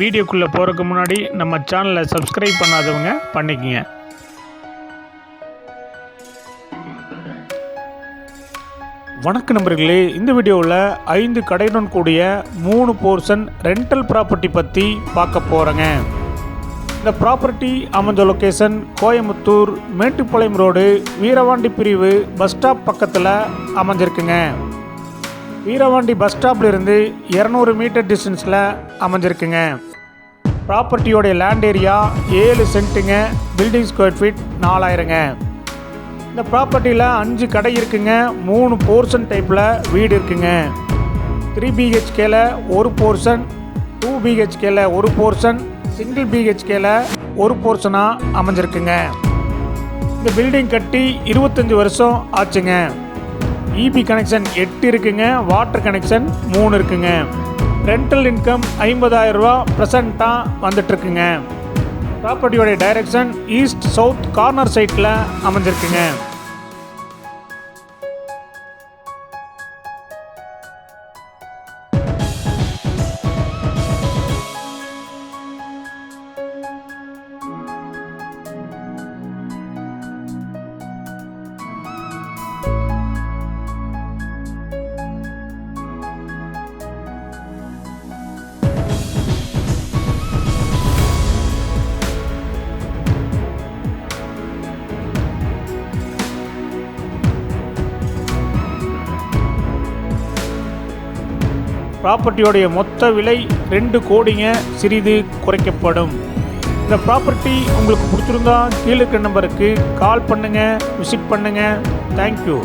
வீடியோக்குள்ளே போகிறதுக்கு முன்னாடி நம்ம சேனலை சப்ஸ்கிரைப் பண்ணாதவங்க பண்ணிக்கங்க. வணக்க நண்பர்களே இந்த வீடியோவில் ஐந்து கடையுடன் கூடிய மூணு போர்ஷன் ரெண்டல் ப்ராப்பர்ட்டி பற்றி பார்க்க போகிறேங்க இந்த ப்ராப்பர்ட்டி அமைஞ்ச லொக்கேஷன் கோயம்புத்தூர் மேட்டுப்பாளையம் ரோடு வீரவாண்டி பிரிவு பஸ் ஸ்டாப் பக்கத்தில் அமைஞ்சிருக்குங்க. வீரவாண்டி பஸ் ஸ்டாப்லேருந்து இரநூறு மீட்டர் டிஸ்டன்ஸில் அமைஞ்சிருக்குங்க. ப்ராப்பர்ட்டியோடைய லேண்ட் ஏரியா ஏழு சென்ட்டுங்க பில்டிங் ஸ்கொயர் ஃபீட் நாலாயிரங்க. இந்த ப்ராப்பர்ட்டியில் அஞ்சு கடை இருக்குங்க மூணு போர்ஷன் டைப்பில் வீடு இருக்குங்க. த்ரீ பிஹெச்கேல ஒரு போர்ஷன் டூ பிஹெச்கேல ஒரு போர்ஷன் சிங்கிள் பிஹெச்கேல ஒரு போர்ஷனாக அமைஞ்சிருக்குங்க. இந்த பில்டிங் கட்டி இருபத்தஞ்சி வருஷம் ஆச்சுங்க. இபி கனெக்ஷன் எட்டு இருக்குங்க வாட்டர் கனெக்ஷன் மூணு இருக்குங்க. ரெண்டல் இன்கம் ஐம்பதாயிரரூபா ப்ரெசண்ட்டாக வந்துட்டுருக்குங்க. ப்ராப்பர்ட்டியோடைய டைரக்ஷன் ஈஸ்ட் சவுத் கார்னர் சைட்டில் அமைஞ்சிருக்குங்க. ப்ராப்பர்ட்டியோடைய மொத்த விலை ரெண்டு கோடிங்க சிறிது குறைக்கப்படும். இந்த ப்ராப்பர்ட்டி உங்களுக்கு பிடிச்சிருந்தா கீழே இருக்கிற நம்பருக்கு கால் பண்ணுங்கள் விசிட் பண்ணுங்கள் தேங்க்யூ